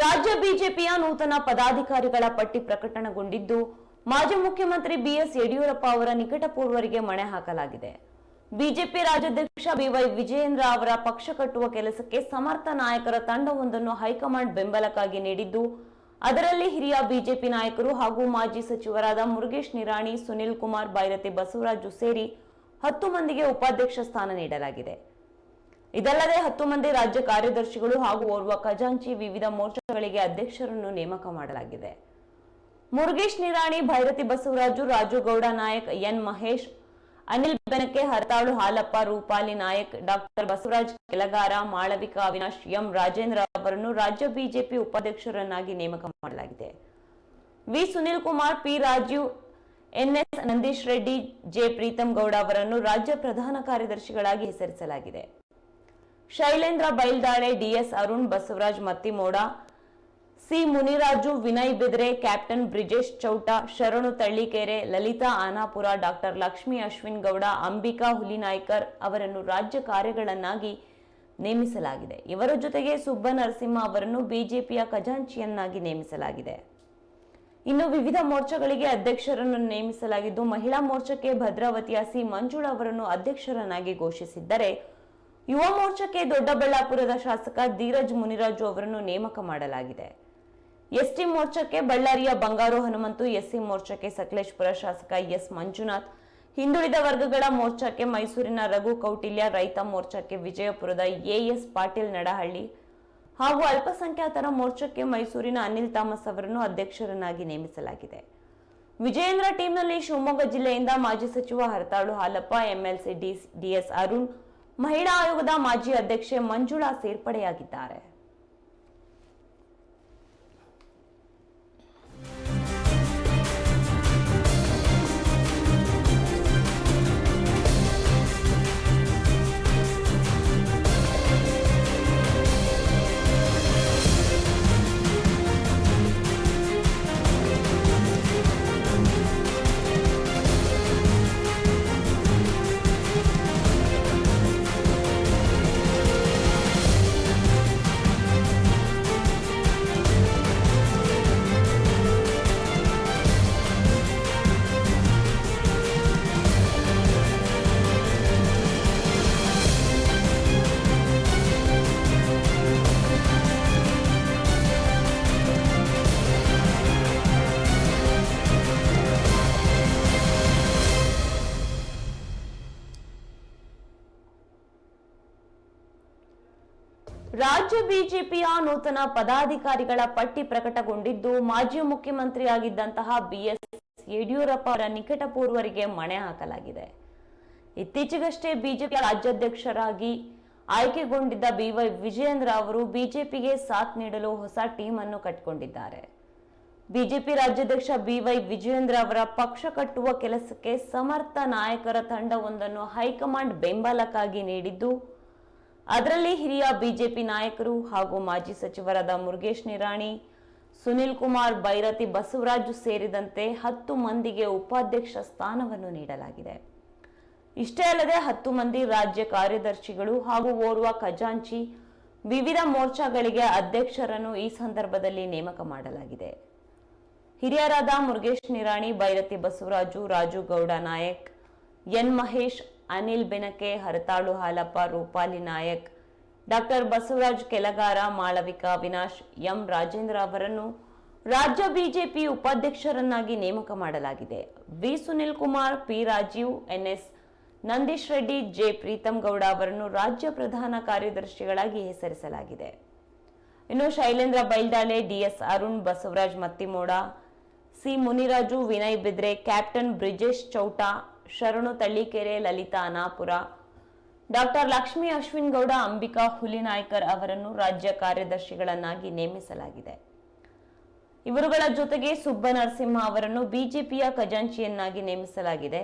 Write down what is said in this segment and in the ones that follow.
ರಾಜ್ಯ ಬಿಜೆಪಿಯ ನೂತನ ಪದಾಧಿಕಾರಿಗಳ ಪಟ್ಟಿ ಪ್ರಕಟಣಗೊಂಡಿದ್ದು, ಮಾಜಿ ಮುಖ್ಯಮಂತ್ರಿ ಬಿಎಸ್ ಯಡಿಯೂರಪ್ಪ ಅವರ ನಿಕಟಪೂರ್ವರಿಗೆ ಮಣೆ ಹಾಕಲಾಗಿದೆ. ಬಿಜೆಪಿ ರಾಜ್ಯಾಧ್ಯಕ್ಷ ಬಿವೈ ವಿಜಯೇಂದ್ರ ಅವರ ಪಕ್ಷ ಕಟ್ಟುವ ಕೆಲಸಕ್ಕೆ ಸಮರ್ಥ ನಾಯಕರ ತಂಡವೊಂದನ್ನು ಹೈಕಮಾಂಡ್ ಬೆಂಬಲಕ್ಕಾಗಿ ನೀಡಿದ್ದು, ಅದರಲ್ಲಿ ಹಿರಿಯ ಬಿಜೆಪಿ ನಾಯಕರು ಹಾಗೂ ಮಾಜಿ ಸಚಿವರಾದ ಮುರುಗೇಶ್ ನಿರಾಣಿ, ಸುನಿಲ್ ಕುಮಾರ್, ಬೈರತಿ ಬಸವರಾಜು ಸೇರಿ ಹತ್ತು ಮಂದಿಗೆ ಉಪಾಧ್ಯಕ್ಷ ಸ್ಥಾನ ನೀಡಲಾಗಿದೆ. ಇದಲ್ಲದೆ ಹತ್ತು ಮಂದಿ ರಾಜ್ಯ ಕಾರ್ಯದರ್ಶಿಗಳು ಹಾಗೂ ಓರ್ವ ಖಜಾಂಚಿ ವಿವಿಧ ಮೋರ್ಚಾಗಳಿಗೆ ಅಧ್ಯಕ್ಷರನ್ನು ನೇಮಕ ಮಾಡಲಾಗಿದೆ. Murugesh Nirani, Bhairathi Basavaraju Raju Gowda Nayak, N Mahesh, Anil Benake, Haratalu Halappa, Rupali Nayak doctor Basavaraj Kelagara Malavika Avinash, M Rajendra ಅವರನ್ನು ರಾಜ್ಯ ಬಿಜೆಪಿ ಉಪಾಧ್ಯಕ್ಷರನ್ನಾಗಿ ನೇಮಕ ಮಾಡಲಾಗಿದೆ. V Sunil Kumar, P Rajeev NS Nandeesh Reddy, J Preetham Gowda ಅವರನ್ನು ರಾಜ್ಯ ಪ್ರಧಾನ ಕಾರ್ಯದರ್ಶಿಗಳಾಗಿ ಹೆಸರಿಸಲಾಗಿದೆ. Shailendra Baildale DS Arun Basavaraj Mattimoda. C Muniraju, Vinay Bidre, captain Brijesh Chowta, Sharanu Tallikere, Lalitha Anapura, doctor Lakshmi Ashwin Gowda, Ambika Hulinaikar ಅವರನ್ನು ರಾಜ್ಯ ಕಾರ್ಯಗಳನ್ನಾಗಿ ನೇಮಿಸಲಾಗಿದೆ. ಇವರ ಜೊತೆಗೆ ಸುಬ್ಬ ನರಸಿಂಹ ಅವರನ್ನು ಬಿಜೆಪಿಯ ಖಜಾಂಚಿಯನ್ನಾಗಿ ನೇಮಿಸಲಾಗಿದೆ. ಇನ್ನು ವಿವಿಧ ಮೋರ್ಚಾಗಳಿಗೆ ಅಧ್ಯಕ್ಷರನ್ನು ನೇಮಿಸಲಾಗಿದ್ದು, ಮಹಿಳಾ ಮೋರ್ಚಾಕ್ಕೆ ಭದ್ರಾವತಿಯ ಸಿ ಮಂಜುಳಾ ಅವರನ್ನು ಅಧ್ಯಕ್ಷರನ್ನಾಗಿ ಘೋಷಿಸಿದ್ದರೆ ಯುವ ಮೋರ್ಚಾಕ್ಕೆ ದೊಡ್ಡಬಳ್ಳಾಪುರದ ಶಾಸಕ ಧೀರಜ್ ಮುನಿರಾಜು ಅವರನ್ನು ನೇಮಕ ಮಾಡಲಾಗಿದೆ. ಎಸ್ಟಿ ಮೋರ್ಚಾಕ್ಕೆ ಬಳ್ಳಾರಿಯ ಬಂಗಾರು ಹನುಮಂತು, ಎಸ್ಸಿ ಮೋರ್ಚಾಕ್ಕೆ ಸಕಲೇಶ್ಪುರ ಶಾಸಕ ಎಸ್ ಮಂಜುನಾಥ್, ಹಿಂದುಳಿದ ವರ್ಗಗಳ ಮೋರ್ಚಾಕ್ಕೆ ಮೈಸೂರಿನ ರಘು ಕೌಟಿಲ್ಯ, ರೈತ ಮೋರ್ಚಾಕ್ಕೆ ವಿಜಯಪುರದ ಎಎಸ್ ಪಾಟೀಲ್ ನಡಹಳ್ಳಿ ಹಾಗೂ ಅಲ್ಪಸಂಖ್ಯಾತರ ಮೋರ್ಚಾಕ್ಕೆ ಮೈಸೂರಿನ ಅನಿಲ್ ಥಾಮಸ್ ಅವರನ್ನು ಅಧ್ಯಕ್ಷರನ್ನಾಗಿ ನೇಮಿಸಲಾಗಿದೆ. ವಿಜಯೇಂದ್ರ ಟೀಮ್ನಲ್ಲಿ ಶಿವಮೊಗ್ಗ ಜಿಲ್ಲೆಯಿಂದ ಮಾಜಿ ಸಚಿವ ಹರತಾಳು ಹಾಲಪ್ಪ, ಎಂಎಲ್ಸಿ ಡಿಎಸ್ ಅರುಣ್ ಮಹಿಳಾ ಆಯೋಗದ ಮಾಜಿ ಅಧ್ಯಕ್ಷೆ ಮಂಜುಳಾ ಸೇರ್ಪಡೆಯಾಗಿದ್ದಾರೆ. ರಾಜ್ಯ ಬಿಜೆಪಿಯ ನೂತನ ಪದಾಧಿಕಾರಿಗಳ ಪಟ್ಟಿ ಪ್ರಕಟಗೊಂಡಿದ್ದು, ಮಾಜಿ ಮುಖ್ಯಮಂತ್ರಿಯಾಗಿದ್ದಂತಹ ಬಿಎಸ್ ಯಡಿಯೂರಪ್ಪ ಅವರ ನಿಕಟಪೂರ್ವರಿಗೆ ಮಣೆ ಹಾಕಲಾಗಿದೆ. ಇತ್ತೀಚೆಗಷ್ಟೇ ಬಿಜೆಪಿ ರಾಜ್ಯಾಧ್ಯಕ್ಷರಾಗಿ ಆಯ್ಕೆಗೊಂಡಿದ್ದ ಬಿವೈ ವಿಜಯೇಂದ್ರ ಅವರು ಬಿಜೆಪಿಗೆ ಸಾಥ್ ನೀಡಲು ಹೊಸ ಟೀಮ್ ಅನ್ನು ಕಟ್ಟಿಕೊಂಡಿದ್ದಾರೆ ಬಿಜೆಪಿ ರಾಜ್ಯಾಧ್ಯಕ್ಷ ಬಿವೈ ವಿಜಯೇಂದ್ರ ಅವರ ಪಕ್ಷ ಕಟ್ಟುವ ಕೆಲಸಕ್ಕೆ ಸಮರ್ಥ ನಾಯಕರ ತಂಡವೊಂದನ್ನು ಹೈಕಮಾಂಡ್ ಬೆಂಬಲಕ್ಕಾಗಿ ನೀಡಿದ್ದು ಅದರಲ್ಲಿ ಹಿರಿಯ ಬಿಜೆಪಿ ನಾಯಕರು ಹಾಗೂ ಮಾಜಿ ಸಚಿವರಾದ ಮುರುಗೇಶ್ ನಿರಾಣಿ, ಸುನಿಲ್ ಕುಮಾರ್, ಬೈರತಿ ಬಸವರಾಜು ಸೇರಿದಂತೆ ಹತ್ತು ಮಂದಿಗೆ ಉಪಾಧ್ಯಕ್ಷ ಸ್ಥಾನವನ್ನು ನೀಡಲಾಗಿದೆ. ಇಷ್ಟೇ ಅಲ್ಲದೆ ಹತ್ತು ಮಂದಿ ರಾಜ್ಯ ಕಾರ್ಯದರ್ಶಿಗಳು ಹಾಗೂ ಓರ್ವ ಖಜಾಂಚಿ ವಿವಿಧ ಮೋರ್ಚಾಗಳಿಗೆ ಅಧ್ಯಕ್ಷರನ್ನು ಈ ಸಂದರ್ಭದಲ್ಲಿ ನೇಮಕ ಮಾಡಲಾಗಿದೆ. ಹಿರಿಯರಾದ Murugesh Nirani, Byrathi Basavaraju, Raju Gowda Nayak, N Mahesh Anil Benake, Haratalu Halappa, Rupali Nayak, doctor Basavaraj Kelagara, Malavika Avinash M Rajendra ಅವರನ್ನು ರಾಜ್ಯ ಬಿಜೆಪಿ ಉಪಾಧ್ಯಕ್ಷರನ್ನಾಗಿ ನೇಮಕ ಮಾಡಲಾಗಿದೆ. V Sunil Kumar, P Rajeev NS Nandish Reddy, J Preetham Gowda ಅವರನ್ನು ರಾಜ್ಯ ಪ್ರಧಾನ ಕಾರ್ಯದರ್ಶಿಗಳಾಗಿ ಹೆಸರಿಸಲಾಗಿದೆ. ಇನ್ನು Shailendra Byladale DS Arun, Basavaraj Mattimoda, C Muniraju, Vinay Bidre, captain Brijesh Chowta Sharanu Tallikere Lalitha Anapura. Doctor Lakshmi Ashwin Gowda Ambika Hulinaikar ಅವರನ್ನು ರಾಜ್ಯ ಕಾರ್ಯದರ್ಶಿಗಳನ್ನಾಗಿ ನೇಮಿಸಲಾಗಿದೆ. ಇವರುಗಳ ಜೊತೆಗೆ ಸುಬ್ಬ ನರಸಿಂಹ ಅವರನ್ನು ಬಿಜೆಪಿಯ ಖಜಾಂಚಿಯನ್ನಾಗಿ ನೇಮಿಸಲಾಗಿದೆ.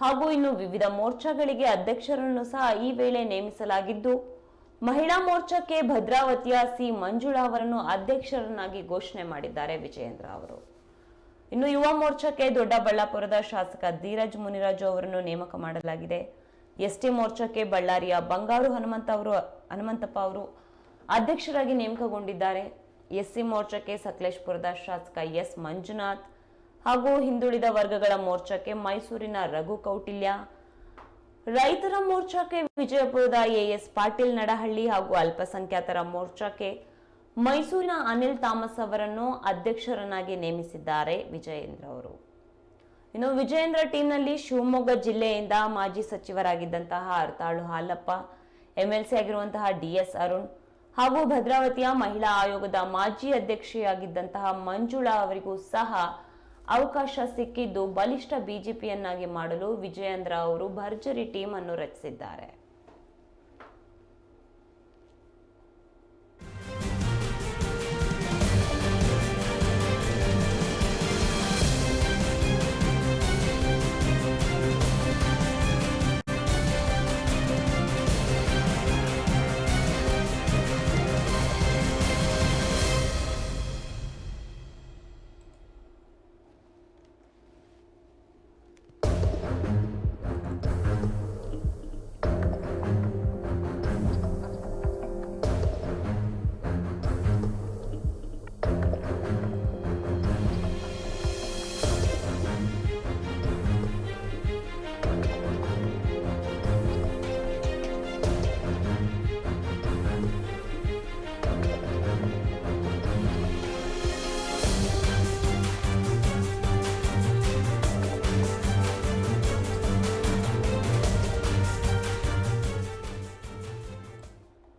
ಹಾಗೂ ಇನ್ನು ವಿವಿಧ ಮೋರ್ಚಾಗಳಿಗೆ ಅಧ್ಯಕ್ಷರನ್ನು ಸಹ ಈ ವೇಳೆ ನೇಮಿಸಲಾಗಿದ್ದು, ಮಹಿಳಾ ಮೋರ್ಚಾಕ್ಕೆ ಭದ್ರಾವತಿಯ ಸಿ ಮಂಜುಳಾ ಅವರನ್ನು ಅಧ್ಯಕ್ಷರನ್ನಾಗಿ ಘೋಷಣೆ ಮಾಡಿದ್ದಾರೆ ವಿಜಯೇಂದ್ರ ಅವರು. ಇನ್ನು ಯುವ ಮೋರ್ಚಾಕ್ಕೆ ದೊಡ್ಡಬಳ್ಳಾಪುರದ ಶಾಸಕ ಧೀರಜ್ ಮುನಿರಾಜು ಅವರನ್ನು ನೇಮಕ ಮಾಡಲಾಗಿದೆ. ಎಸ್ಟಿ ಮೋರ್ಚಾಕ್ಕೆ ಬಳ್ಳಾರಿಯ ಬಂಗಾರು ಹನುಮಂತ ಅವರು, ಹನುಮಂತಪ್ಪ ಅವರು ಅಧ್ಯಕ್ಷರಾಗಿ ನೇಮಕಗೊಂಡಿದ್ದಾರೆ. ಎಸ್ಸಿ ಮೋರ್ಚಾಕ್ಕೆ ಸಕಲೇಶ್ಪುರದ ಶಾಸಕ ಎಸ್ ಮಂಜುನಾಥ್ ಹಾಗೂ ಹಿಂದುಳಿದ ವರ್ಗಗಳ ಮೋರ್ಚಾಕ್ಕೆ ಮೈಸೂರಿನ ರಘು ಕೌಟಿಲ್ಯ. ರೈತರ ಮೋರ್ಚಾಕ್ಕೆ ವಿಜಯಪುರದ ಎಎಸ್ ಪಾಟೀಲ್ ನಡಹಳ್ಳಿ ಹಾಗೂ ಅಲ್ಪಸಂಖ್ಯಾತರ ಮೋರ್ಚಾಕ್ಕೆ ಮೈಸೂರಿನ ಅನಿಲ್ ಥಾಮಸ್ ಅವರನ್ನು ಅಧ್ಯಕ್ಷರನ್ನಾಗಿ ನೇಮಿಸಿದ್ದಾರೆ ವಿಜಯೇಂದ್ರ ಅವರು. ಇನ್ನು ವಿಜಯೇಂದ್ರ ಟೀಮ್ನಲ್ಲಿ ಶಿವಮೊಗ್ಗ ಜಿಲ್ಲೆಯಿಂದ ಮಾಜಿ ಸಚಿವರಾಗಿದ್ದಂತಹ ಅರ್ತಾಳು ಹಾಲಪ್ಪ, ಎಂಎಲ್ಸಿ ಆಗಿರುವಂತಹ ಡಿಎಸ್ ಅರುಣ್ ಹಾಗೂ ಭದ್ರಾವತಿಯ ಮಹಿಳಾ ಆಯೋಗದ ಮಾಜಿ ಅಧ್ಯಕ್ಷೆಯಾಗಿದ್ದಂತಹ ಮಂಜುಳಾ ಅವರಿಗೂ ಸಹ ಅವಕಾಶ ಸಿಕ್ಕಿದ್ದು ಬಲಿಷ್ಠ ಬಿಜೆಪಿಯನ್ನಾಗಿ ಮಾಡಲು ವಿಜಯೇಂದ್ರ ಅವರು ಭರ್ಜರಿ ಟೀಮ್ ಅನ್ನು ರಚಿಸಿದ್ದಾರೆ.